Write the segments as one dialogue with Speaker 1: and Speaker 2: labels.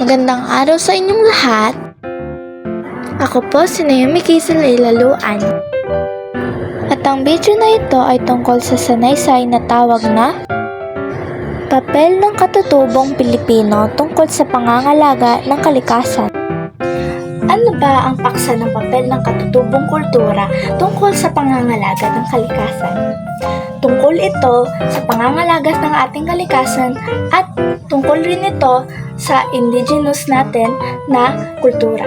Speaker 1: Magandang araw sa inyong lahat. Ako po si Naomi Kiesel Ilaluan. At ang video na ito ay tungkol sa sanaysay na tawag na Papel ng Katutubong Pilipino tungkol sa pangangalaga ng kalikasan. Ang paksa ng papel ng katutubong kultura tungkol sa pangangalaga ng kalikasan? Tungkol ito sa pangangalaga ng ating kalikasan at tungkol rin ito sa indigenous natin na kultura.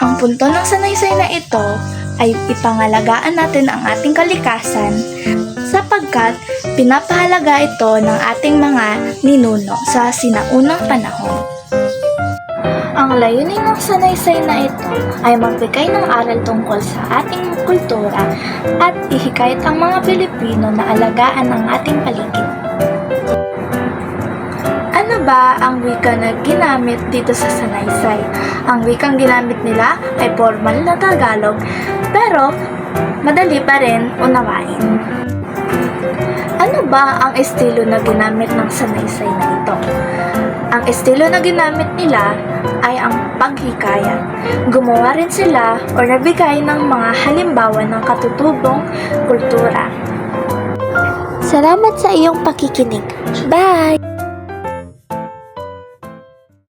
Speaker 1: Ang punto ng sanaysay na ito ay ipangalagaan natin ang ating kalikasan sapagkat pinapahalaga ito ng ating mga ninuno sa sinaunang panahon. Ang layunin ng sanaysay na ito ay magbigay ng aral tungkol sa ating kultura at ihikayat ang mga Pilipino na alagaan ang ating paligid. Ano ba ang wika na ginamit dito sa sanaysay? Ang wikang ginamit nila ay formal na Tagalog pero madali pa rin unawain. Ba ang estilo na ginamit ng sanaysay na ito? Ang estilo na ginamit nila ay ang paghikayat. Gumawa rin sila o nabigay ng mga halimbawa ng katutubong kultura. Salamat sa iyong pakikinig. Bye!